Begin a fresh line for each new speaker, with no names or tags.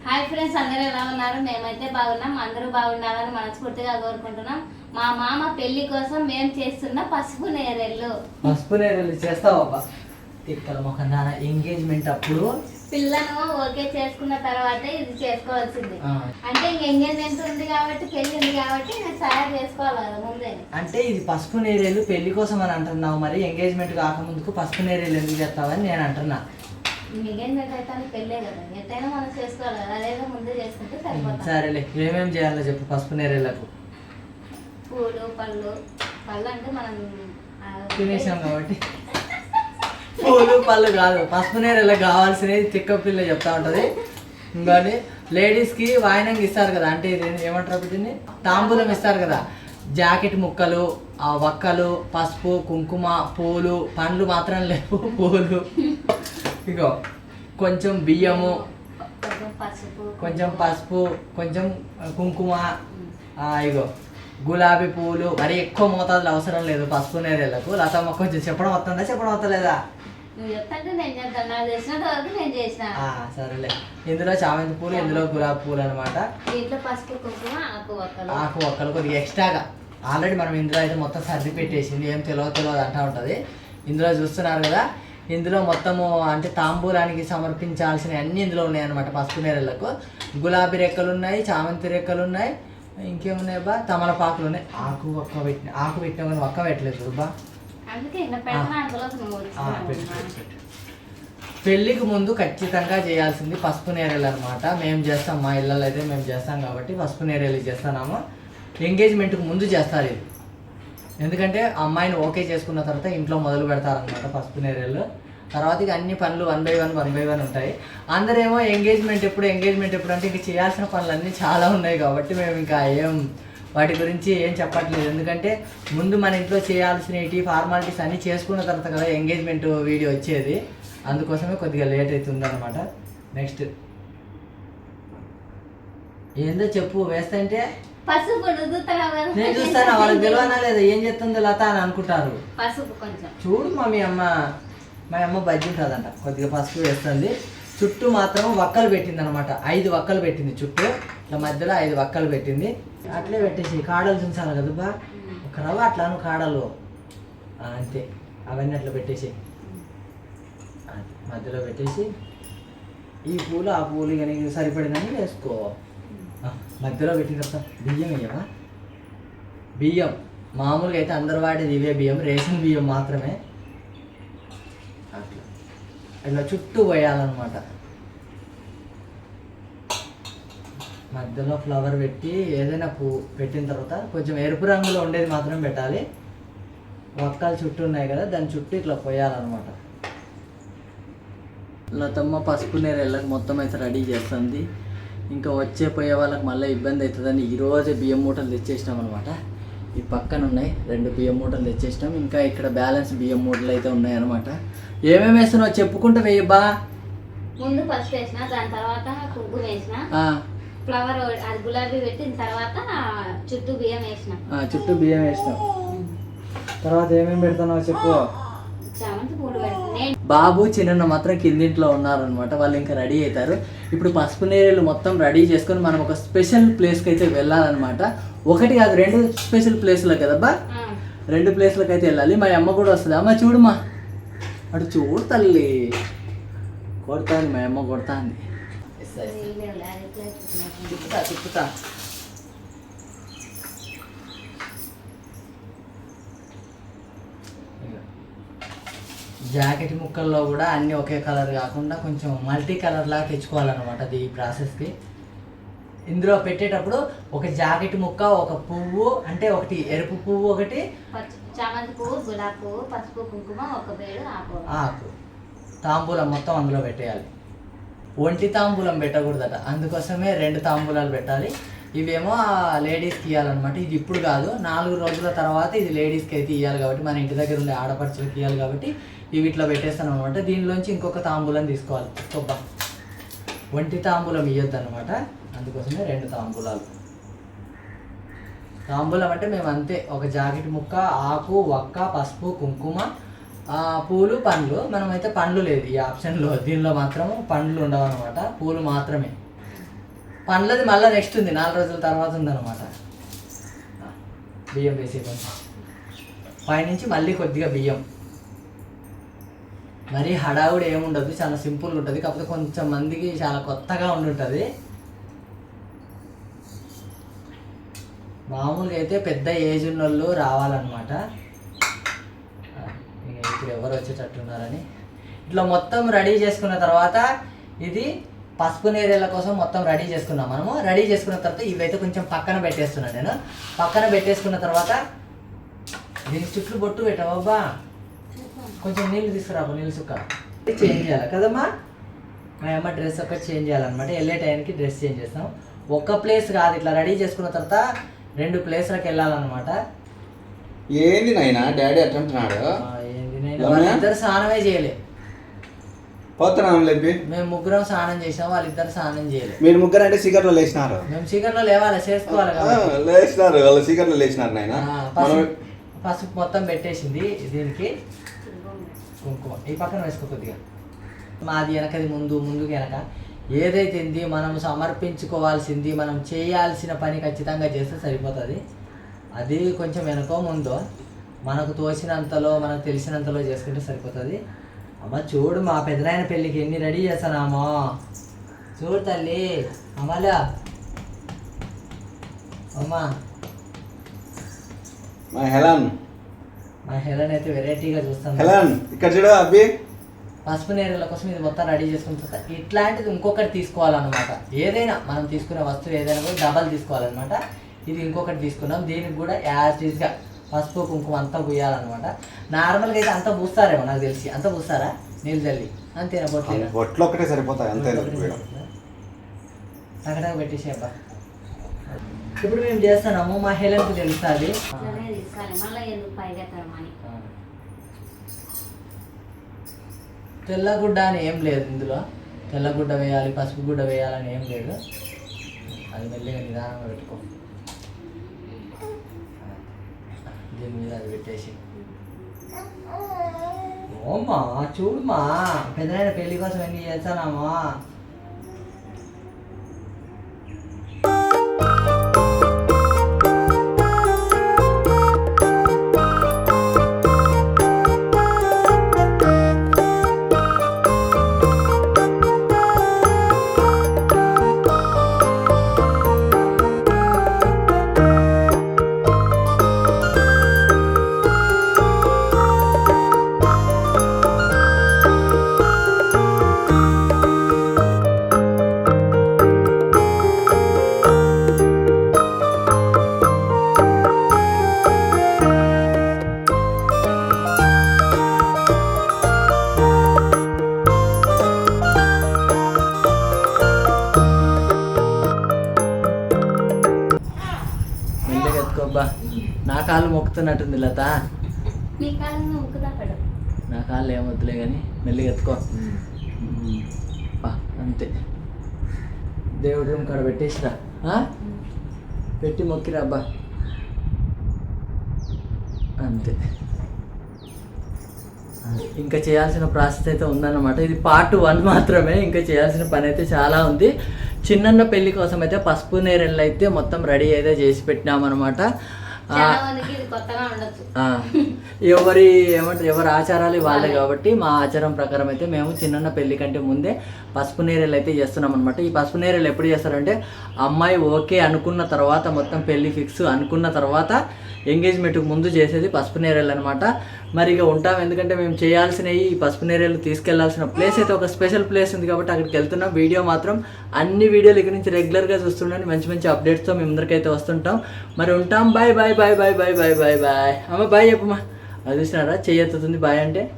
Hi friends అందరూ ఎలా ఉన్నారు? మేమైతే బాగున్నాం అందరూ బాగుండాలని మనస్ఫూర్తిగా కోరుకుంటున్నాం. మా మామ పెళ్ళి కోసం మేము చేస్తున్న పసుపు నేరెళ్ళు.
పసుపు నేరలు చేస్తావబ్బా ఇక్కడ ఒక నాన్న ఎంగేజ్మెంట్ అప్పుడు
పిల్లను ఓకే చేసుకున్న తర్వాతే ఇది చేసుకోవాల్సింది.
ఆ,
అంటే ఇంక ఎంగేజ్మెంట్ ఉంది కాబట్టి పెళ్ళి ఉంది కాబట్టి నేను తయారు చేసుకోవాలి కదా ముందే.
అంటే ఇది పసుపు నేరేలు పెళ్ళి కోసం అని అంటున్నావు మరి ఎంగేజ్మెంట్ కాకముందుకు పసుపు నేరేలు ఎందుకు చేస్తావని నేను అంటున్నా. సరేలే. ఏమేమి చేయాలో చెప్పు పసుపు నేరేళ్ళకు
పూలు పళ్ళు. పళ్ళు అంటే మనం
తినేసాం కాబట్టి. పూలు పళ్ళు కాదు. పసుపు నేరేళ్ళకి కావాల్సినవి తిక్క పిల్ల చెప్తా ఉంటది. ఇంకోటి లేడీస్కి వాయినంగా ఇస్తారు కదా. అంటే ఇది ఏమంటారు దీన్ని? తాంబూలం ఇస్తారు కదా. జాకెట్ ముక్కలు ఆ వక్కలు పసుపు కుంకుమ పూలు పండ్లు మాత్రం లేవు. పూలు. ఇగో కొంచెం బియ్యము
కొంచెం పసుపు.
కొంచెం కుంకుమ ఇగో గులాబీ పువ్వులు మరి ఎక్కువ మోతాదులో అవసరం లేదు పసుపు నేరేళ్ళకు లతమ్మ కొంచెం చెప్పడం వస్తుందా చెప్పడం వస్తలేదా? సరేలే. ఇందులో చామంతి పూలు ఇందులో గులాబీ పూలు అనమాట
ఆకు ఒక్కలు
కొద్దిగా ఎక్స్ట్రాగా. ఆల్రెడీ మనం ఇందులో అయితే మొత్తం సర్ది పెట్టేసింది. ఏం తెలియదు తెలియదు అంటా ఉంటుంది. ఇందులో చూస్తున్నారు కదా ఇందులో మొత్తము అంటే తాంబూలానికి సమర్పించాల్సిన అన్ని ఇందులో ఉన్నాయి అనమాట పసుపు నేరలకు గులాబీ రెక్కలు ఉన్నాయి చామంతి రెక్కలు ఉన్నాయి ఇంకేమున్నాయి బా తమలపాకులు ఉన్నాయి. ఆకు ఒక్క పెట్టిన ఆకు పెట్టినా కానీ ఒక్క పెట్టలేదు బా. పెళ్ళికి ముందు ఖచ్చితంగా చేయాల్సింది పసుపు నేరేలు అనమాట మేము చేస్తాం మా ఇళ్ళలో అయితే మేము చేస్తాం కాబట్టి పసుపు నేరేలు చేస్తున్నాము ఎంగేజ్మెంట్కి ముందు చేస్తారు ఇది. ఎందుకంటే అమ్మాయిని ఓకే చేసుకున్న తర్వాత ఇంట్లో మొదలు పెడతారనమాట పసుపు నేరేళ్ళు తర్వాత ఇక అన్ని పనులు one by one one by one ఉంటాయి. అందరేమో ఎంగేజ్మెంట్ ఎప్పుడు ఎంగేజ్మెంట్ ఎప్పుడు అంటే ఇంక చేయాల్సిన పనులు అన్నీ చాలా ఉన్నాయి కాబట్టి మేము ఇంకా ఏం వాటి గురించి ఏం చెప్పట్లేదు. ఎందుకంటే ముందు మన ఇంట్లో చేయాల్సినవి ఫార్మాలిటీస్ అన్నీ చేసుకున్న తర్వాత కదా ఎంగేజ్మెంట్ వీడియో వచ్చేది. అందుకోసమే కొద్దిగా లేట్ అవుతుంది అనమాట నెక్స్ట్ ఏందో చెప్పు వేస్తంటే
పసుపు
నేను చూస్తాను వాళ్ళకి తెలియనా లేదా? ఏం చెప్తుందో లత అని అనుకుంటారు.
పసుపు కొంచెం.
చూడు మా మీ అమ్మ మా అమ్మ బజ్జి ఉంటుందంట. కొద్దిగా పసుపు వేస్తుంది. చుట్టూ మాత్రం వక్కలు పెట్టింది అనమాట ఐదు వక్కలు పెట్టింది చుట్టూ. ఇట్లా మధ్యలో ఐదు వక్కలు పెట్టింది. అట్లే పెట్టేసి కాడలు చూసాను కదా బా. ఒక రవ్వ అట్లాను కాడలు. అంతే. అవన్నీ అట్లా పెట్టేసి. మధ్యలో పెట్టేసి ఈ పూలు ఆ పూలు కానీ సరిపడిందని వేసుకో. మధ్యలో పెట్టిన తర్వాత బియ్యం వేయవా బియ్యం. మామూలుగా అయితే అందరు వాడేది ఇవే బియ్యం. రేషన్ బియ్యం మాత్రమే. అట్లా. ఇలా చుట్టూ పోయాలన్నమాట. మధ్యలో ఫ్లవర్ పెట్టి ఏదైనా పువ్వు పెట్టిన తర్వాత కొంచెం ఎరుపు రంగులో ఉండేది మాత్రం పెట్టాలి. ఒక్కలు చుట్టూ ఉన్నాయి కదా దాని చుట్టూ ఇట్లా పోయాలన్నమాట. లతమ్మ పసుపు నేరెళ్ళకి మొత్తం అయితే రెడీ చేస్తుంది. ఇంకా వచ్చే పోయే వాళ్ళకి మళ్ళీ ఇబ్బంది అవుతుందని ఈరోజే బియ్యం మూటలు తెచ్చేసినాం అనమాట ఈ పక్కన ఉన్నాయి రెండు బియ్యం మూటలు తెచ్చేసినాం. ఇంకా ఇక్కడ బ్యాలెన్స్ బియ్యం మూటలు అయితే ఉన్నాయన్నమాట ఏమేమి వేస్తున్నావు చెప్పుకుంటూ వేయబ్బా
ముందు పసుపు వేసిన దాని తర్వాత కుంకుమ వేసిన
ఆ,
ఫ్లవర్ అది గులాబీ పెట్టిన తర్వాత చుట్టూ బియ్యం వేసిన.
చుట్టూ బియ్యం వేసినాం. తర్వాత ఏమేమి పెడుతున్నావు చెప్పు. బాబు చిన్న మాత్రం కిందింట్లో ఉన్నారనమాట వాళ్ళు ఇంకా రెడీ అవుతారు. ఇప్పుడు పసుపు నీళ్ళు మొత్తం రెడీ చేసుకొని మనం ఒక స్పెషల్ ప్లేస్కి అయితే వెళ్ళాలన్నమాట. ఒకటి కాదు రెండు స్పెషల్ ప్లేస్లో కదబ్బా రెండు ప్లేస్లకు అయితే వెళ్ళాలి. మా అమ్మ కూడా వస్తుంది. అమ్మ చూడుమా. అటు చూడు తల్లి. కొడతాంది మా అమ్మ
ఇట్లా.
తిప్పుతా తిప్పుతా. జాకెట్ ముక్కల్లో కూడా అన్నీ ఒకే కలర్ కాకుండా కొంచెం మల్టీ కలర్ లాగా తెచ్చుకోవాలన్నమాట అది ఈ ప్రాసెస్కి ఇందులో పెట్టేటప్పుడు ఒక జాకెట్ ముక్క ఒక పువ్వు అంటే ఒకటి ఎరుపు పువ్వు ఒకటి
చామంతి పువ్వు గులాబీ పువ్వు పసుపు కుంకుమ ఒక ఆకు.
ఆకు. తాంబూలం మొత్తం అందులో పెట్టేయాలి. ఒంటి తాంబూలం పెట్టకూడదట. అందుకోసమే రెండు తాంబూలాలు పెట్టాలి. ఇవేమో లేడీస్కి ఇవ్వాలన్నమాట ఇది ఇప్పుడు కాదు. నాలుగు రోజుల తర్వాత ఇది లేడీస్కి అయితే ఇవ్వాలి కాబట్టి మన ఇంటి దగ్గర ఉండే ఆడపడుచులకి ఇవ్వాలి కాబట్టి ఇవి ఇట్లా పెట్టేస్తాను అనమాట దీనిలోంచి ఇంకొక తాంబూలం తీసుకోవాలి. కొబ్బ. ఒంటి తాంబూలం ఇవ్వద్దు అనమాట అందుకోసమే రెండు తాంబూలాలు. తాంబూలం అంటే మేము అంతే. ఒక జాకెట్ ముక్క ఆకు వక్క పసుపు కుంకుమ పూలు పండ్లు. మనమైతే పండ్లు లేదు ఈ ఆప్షన్లో. దీనిలో మాత్రం పండ్లు ఉండవు అనమాట పూలు మాత్రమే. పండ్లది మళ్ళీ నెక్స్ట్ ఉంది. నాలుగు రోజుల తర్వాత ఉందన్నమాట. బియ్యం వేసే పైనుంచి మళ్ళీ కొద్దిగా బియ్యం. మరి హడావుడి ఏముండదు చాలా సింపుల్గా ఉంటుంది. కాకపోతే కొంచెం మందికి చాలా కొత్తగా ఉండుంటుంది మామూలుగా అయితే పెద్ద ఏజ్ ఉన్న వాళ్ళు రావాలన్నమాట ఇప్పుడు ఎవరు వచ్చేటట్టున్నారని. ఇట్లా మొత్తం రెడీ చేసుకున్న తర్వాత ఇది పసుపు నేరేళ్ళ కోసం మొత్తం రెడీ చేసుకున్నాం మనము. రెడీ చేసుకున్న తర్వాత ఇవైతే కొంచెం పక్కన పెట్టేస్తున్నాను నేను. పక్కన పెట్టేసుకున్న తర్వాత దీని చుట్టూ బొట్టు పెట్టావబ్బా. కొంచెం నీళ్ళు తీసుకురాబు నీళ్ళు సుక్క. చేంజ్ చేయాలి. కదమ్మా? మా అమ్మ డ్రెస్ ఒకటి చేంజ్ చేయాలన్నమాట. వెళ్ళే టైంకి డ్రెస్ చేంజ్ చేస్తాం. ఒక్క ప్లేస్ కాదు ఇట్లా రెడీ చేసుకున్న తర్వాత రెండు ప్లేస్లకు వెళ్ళాలన్నమాట.
ఏంది నాయనా? డాడీ అట్టంటున్నాడు
ఏంది నేను? వాళ్ళిద్దరు స్నానమే చేయలే.
పోతున్నాం లేపి?
మేము ముగ్గురం స్నానం చేసాం వాళ్ళిద్దరు స్నానం చేయలే.
మీరు ముగ్గురు అంటే సీకర్లో లేచినారు.
మేము చీకట్లో లేవాలి చేసుకోవాలి
లేచినారు వాళ్ళు సీకర్లో లేచినారు నాయన.
పసుపు మొత్తం పెట్టేసింది దీనికి. కుంకుమ ఈ పక్కన వేసుకో కొద్దిగా. మాది వెనకది ముందు ముందుకు వెనక. ఏదైతే ఉంది మనం సమర్పించుకోవాల్సింది మనం చేయాల్సిన పని ఖచ్చితంగా చేస్తే సరిపోతుంది. అది కొంచెం వెనకో ముందో మనకు తోచినంతలో మనకు తెలిసినంతలో చేసుకుంటే సరిపోతుంది. అమ్మ చూడు మా పెదనాయన పెళ్ళికి ఎన్ని రెడీ చేస్తానామో చూడు తల్లి అమ్మలా అమ్మా.
మా హెలాన్.
మా హెలన్ అయితే వెరైటీగా చూస్తాను.
హెలాన్ ఇక్కడ చూడు అబ్బి.
పసుపు నేరల కోసం ఇది మొత్తం రెడీ తర్వాత ఇట్లాంటిది ఇంకొకటి తీసుకోవాలన్నమాట. ఏదైనా మనం తీసుకునే వస్తువు ఏదైనా కూడా డబల్ తీసుకోవాలన్నమాట. ఇది ఇంకొకటి తీసుకున్నాం. దీనికి కూడా యాజ్గా పసుపు కుంకుమ అంతా పూయాలన్నమాట నార్మల్గా అయితే అంతా పూస్తారేమో నాకు తెలిసి. అంతా పూస్తారా? నీళ్ళు చల్లి. అంతేనా
బొట్లు? ఒక్కటే సరిపోతాయి అంతే
అక్కడ పెట్టేసి అబ్బా ఇప్పుడు మేము చేస్తున్నాము మా హెలెన్కి తెలుస్తుంది.
తీసుకోవాలి మళ్ళీ ఎందుకు
తెల్లగుడ్డ అని ఏం లేదు ఇందులో. తెల్లగుడ్డ వేయాలి పసుపు గుడ్డ వేయాలని ఏం లేదు. అది మెల్లిగా నిదానంగా పెట్టుకో. దీని మీద అది పెట్టేసి. ఓమ్మా చూడుమా. పెద్దనైన పెళ్ళి కోసం ఎన్ని చేస్తానమ్మా ఎత్తుకోబ్బా నా కాళ్ళు మొక్కుతున్నట్టుంది లత.
నీ
కాళ్ళు ఏమొద్దులే కానీ మెల్లిగా ఎత్తుకో. అంతే. దేవుడి రూమ్ కాడ పెట్టేసిరా. ఆ? పెట్టి మొక్కిరా అబ్బా. అంతే. ఇంకా చేయాల్సిన ప్రాసెస్ అయితే ఉందన్నమాట. ఇది పార్ట్ వన్ మాత్రమే. ఇంకా చేయాల్సిన పని అయితే చాలా ఉంది. చిన్నన్న పెళ్ళి కోసం అయితే పసుపు నేరెళ్ళు అయితే మొత్తం రెడీ అయితే చేసి పెట్టినామన్నమాట. ఎవరి ఏమంటారు ఎవరి ఆచారాలు వాళ్ళే కాబట్టి మా ఆచారం ప్రకారం అయితే మేము చిన్న పెళ్ళి కంటే ముందే పసుపు నేరేలు అయితే చేస్తున్నాం అనమాట ఈ పసుపు నేరేలు ఎప్పుడు చేస్తారంటే అమ్మాయి ఓకే అనుకున్న తర్వాత మొత్తం పెళ్ళి ఫిక్స్ అనుకున్న తర్వాత ఎంగేజ్మెంట్కి ముందు చేసేది పసుపు నేరేళ్ళు అనమాట మరి ఇక ఉంటాం. ఎందుకంటే మేము చేయాల్సినవి ఈ పసుపు నేరేళ్ళు తీసుకెళ్ళాల్సిన ప్లేస్ అయితే ఒక స్పెషల్ ప్లేస్ ఉంది కాబట్టి అక్కడికి వెళ్తున్నాం. వీడియో మాత్రం అన్ని వీడియోలు ఇక్కడ నుంచి రెగ్యులర్గా చూస్తుండండి. మంచి మంచి అప్డేట్స్తో మేము అందరికైతే వస్తుంటాం. మరి ఉంటాం. Bye bye bye bye bye bye bye bye. అమ్మ బాయ్ చెప్పమ్మా. అది చూసినారా? చెయ్యి ఎత్తుతుంది. బాయ్ అంటే?